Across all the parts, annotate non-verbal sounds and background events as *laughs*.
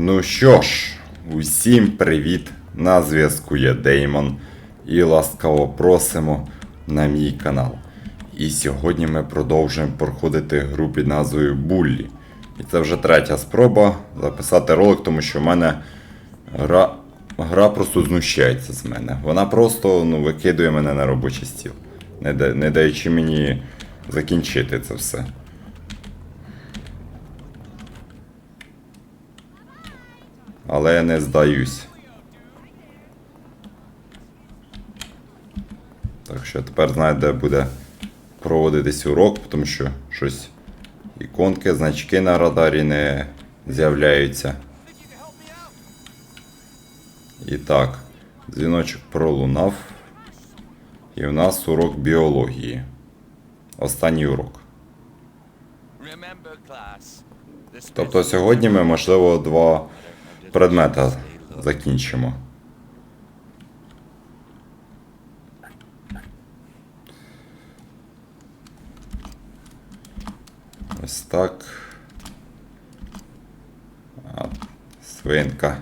Ну що ж, усім привіт! На зв'язку є Деймон і ласкаво просимо на мій канал. І сьогодні ми продовжуємо проходити гру під назвою Буллі. І це вже третя спроба записати ролик, тому що в мене гра, гра просто знущається з мене. Вона просто ну, викидує мене на робочий стіл, не, не даючи мені закінчити це все. Але я не здаюсь. Так що тепер знаю, де буде проводитись урок, тому що щось іконки, значки на радарі не з'являються. І так, дзвіночок пролунав. І в нас урок біології. Останній урок. Тобто сьогодні ми, можливо, два предмета закінчимо. Ось так. Свинка.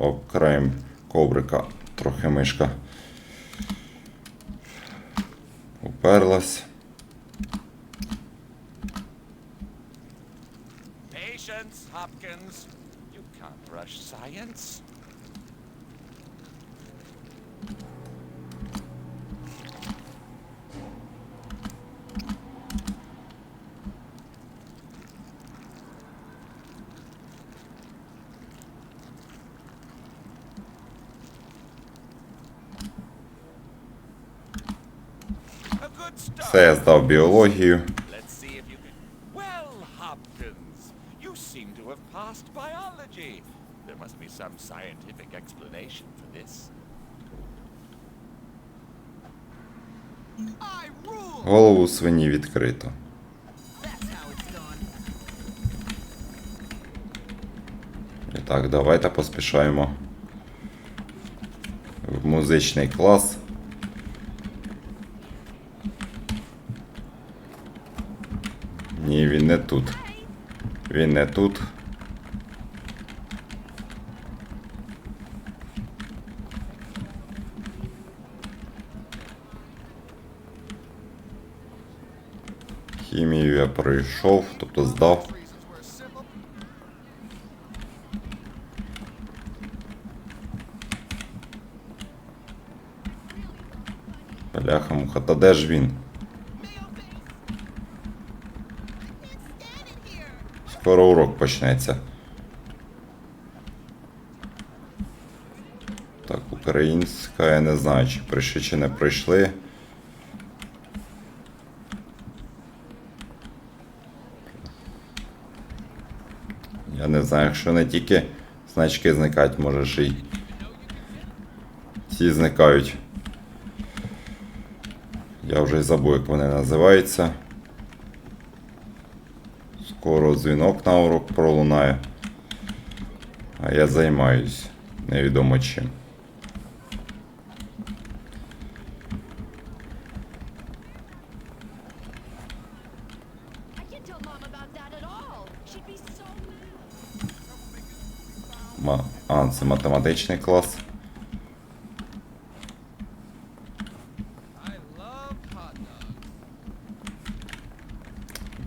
Об краєм коврика трохи мишка уперлась. Patience, Hopkins. You can't rush science. For this. I rule! Голову свині відкрито. І так, давайте поспішаємо в музичний клас. Ні, він не тут. Він не тут. Хімію я пройшов, тобто здав. Бляха муха, та де ж він? Скоро урок почнеться. Так, українська, я не знаю, чи прийшли, чи не прийшли. Я не знаю, якщо не тільки значки зникають, може ще й ці зникають. Я вже забув, як вони називаються. Скоро дзвінок на урок пролунає. А я займаюсь невідомо чим. Ма... А, це математичний клас.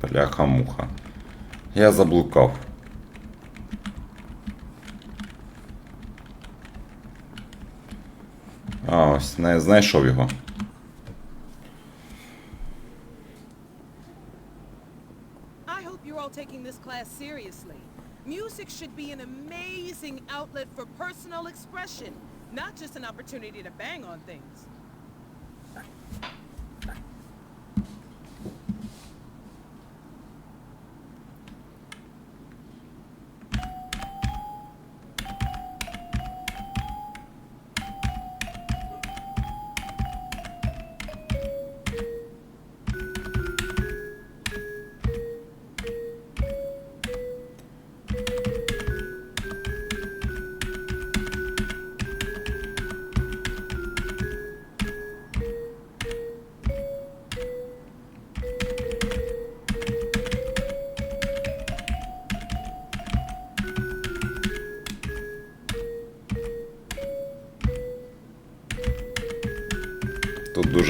Бляха-муха. Я заблукав. А, ось не знайшов його. I hope you're all taking this class seriously. Music should be an amazing outlet for personal expression, not just an opportunity to bang on things.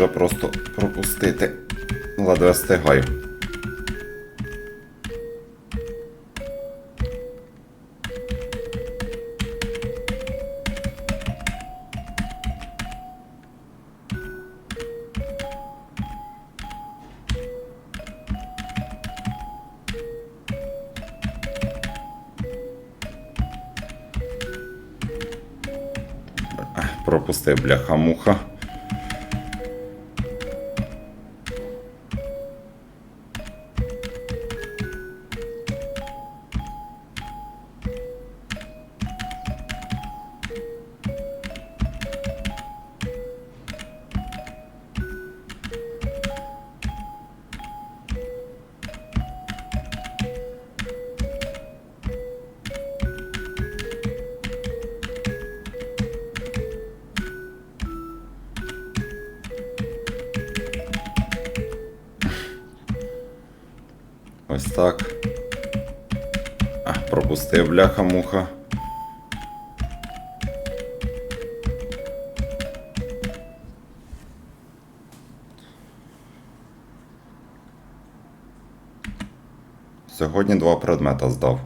Дуже просто пропустити. Ледве встигаю. Пропустив бляха-муха. Так. А, пропустив бляха-муха. Сьогодні два предмета здав.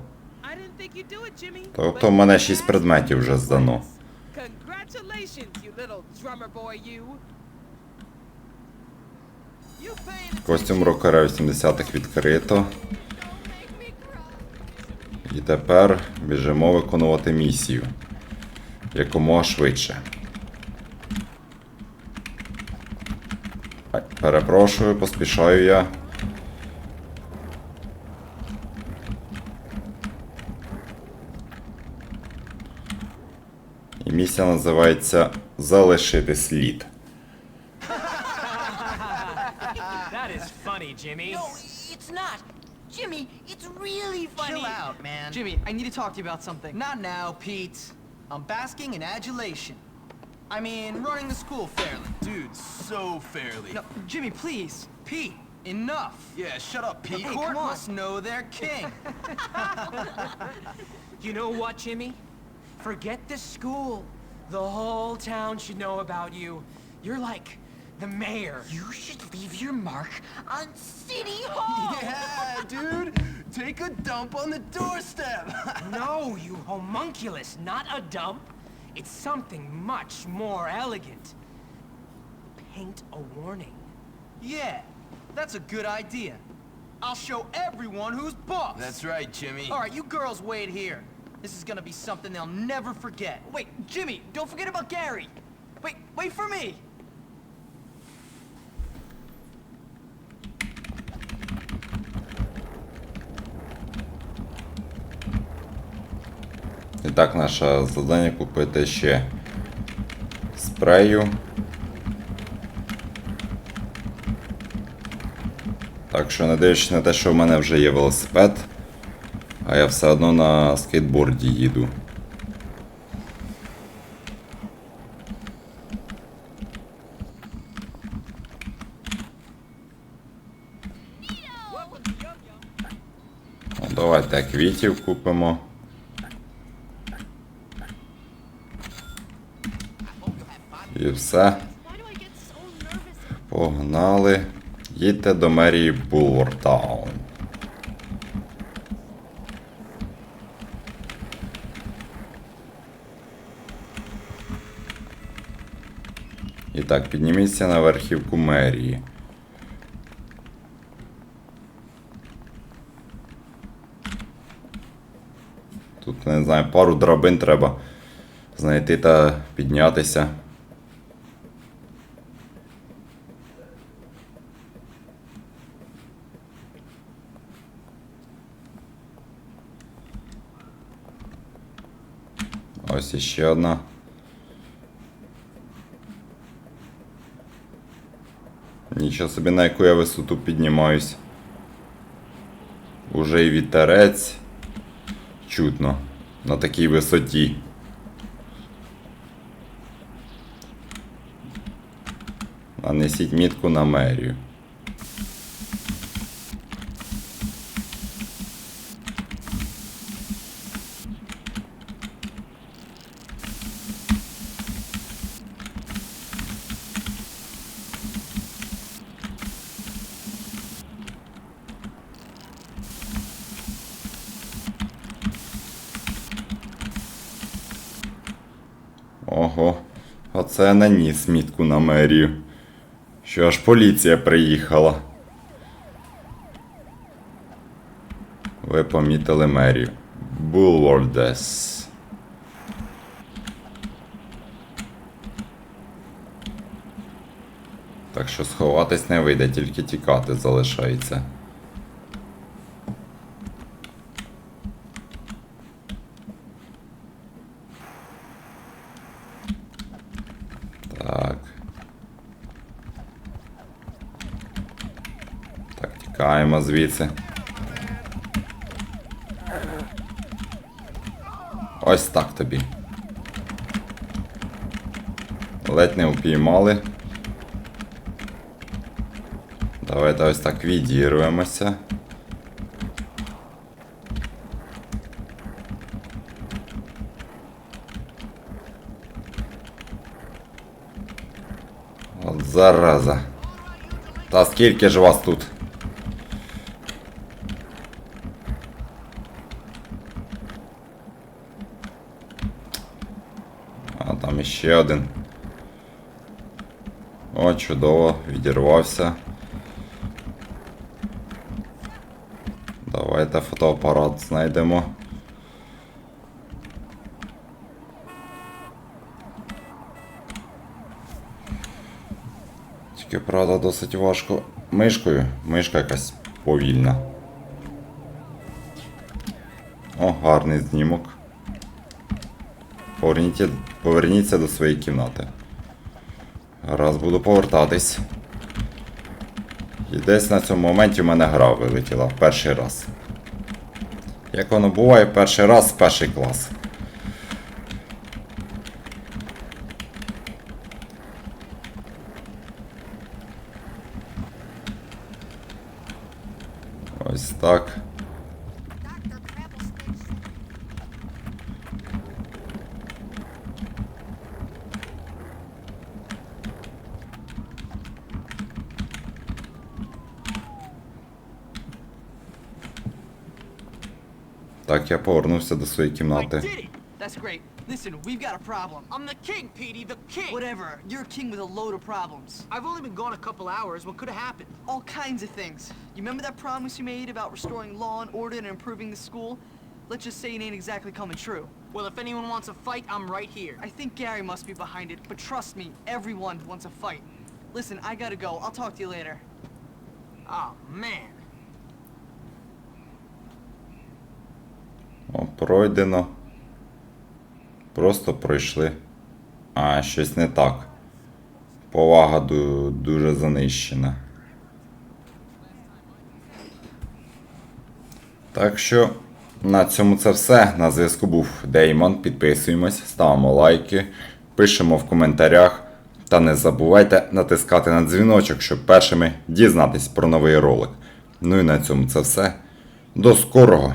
Тобто в мене шість предметів вже здано. Костюм рокера 80-х відкрито. І тепер біжимо виконувати місію. Якомога швидше. Перепрошую, поспішаю я. І місія називається Залишити слід. That is funny, Jimmy. No, it's not. Jimmy, it's really funny. Chill out, man. Jimmy, I need to talk to you about something. Not now, Pete. I'm basking in adulation. I mean, running the school fairly. Dude, so fairly. No, Jimmy, please. Pete, enough. Yeah, shut up, Pete. The court must know their king. *laughs* You know what, Jimmy? Forget the school. The whole town should know about you. You're like the mayor. You should leave your mark on City Hall. *laughs* Yeah, dude. Take a dump on the doorstep. *laughs* No, you homunculus, not a dump. It's something much more elegant. Paint a warning. yeah, that's a good idea. I'll show everyone who's boss. That's right, Jimmy. All right, you girls wait here. This is gonna be something they'll never forget. Wait, Jimmy, don't forget about Gary. Wait, wait for me. Так, наше завдання купити ще спрею. Так що, не дивлячись на те, що в мене вже є велосипед, а я все одно на скейтборді їду. Давайте квітів купимо. Все. Погнали. Їдьте до мерії Булвортаун. І так, підніміться на верхівку мерії. Тут, не знаю, пару драбин треба знайти та піднятися. Ось іще одна. Нічого собі на яку я висоту піднімаюсь. Уже і вітерець чутно на такій висоті. Нанесіть мітку на мерію. Ого, оце наніс мітку на мерію. Що аж поліція приїхала. Ви помітили мерію. Булвордес. Так що сховатись не вийде, тільки тікати залишається. Так. Так, тікаємо звідси. Ось так тобі. Ледь не упіймали. Давайте ось так відірвемося. От зараза. Та скільки ж вас тут? Іще один. О, чудово, відірвався. Давайте фотоапарат знайдемо. Тільки правда досить важко мишкою. Мишка якась повільна. О, гарний знімок. Поверніть, поверніться до своєї кімнати. Раз буду повертатись. І десь на цьому моменті в мене гра вилетіла перший раз. Як воно буває, перший раз перший клас. Ось так. Так, я повернувся до своєї I кімнати. did it! That's great. Listen, we've got a problem. I'm the king, Petey, the king! Whatever. You're a king with a load of problems. I've only been gone a couple hours. What could have happened? All kinds of things. You remember that promise you made about restoring law and order and improving the school? Let's just say it ain't exactly coming true. Well, if anyone wants a fight, I'm right here. I think Gary must be behind it, but trust me, everyone wants a fight. Listen, I gotta go. I'll talk to you later. Oh, man. Пройдено. Просто пройшли. А, щось не так. Повага дуже занищена. Так що на цьому це все. На зв'язку був Деймон. Підписуємось, ставимо лайки, пишемо в коментарях. Та не забувайте натискати на дзвіночок, щоб першими дізнатись про новий ролик. Ну і на цьому це все. До скорого!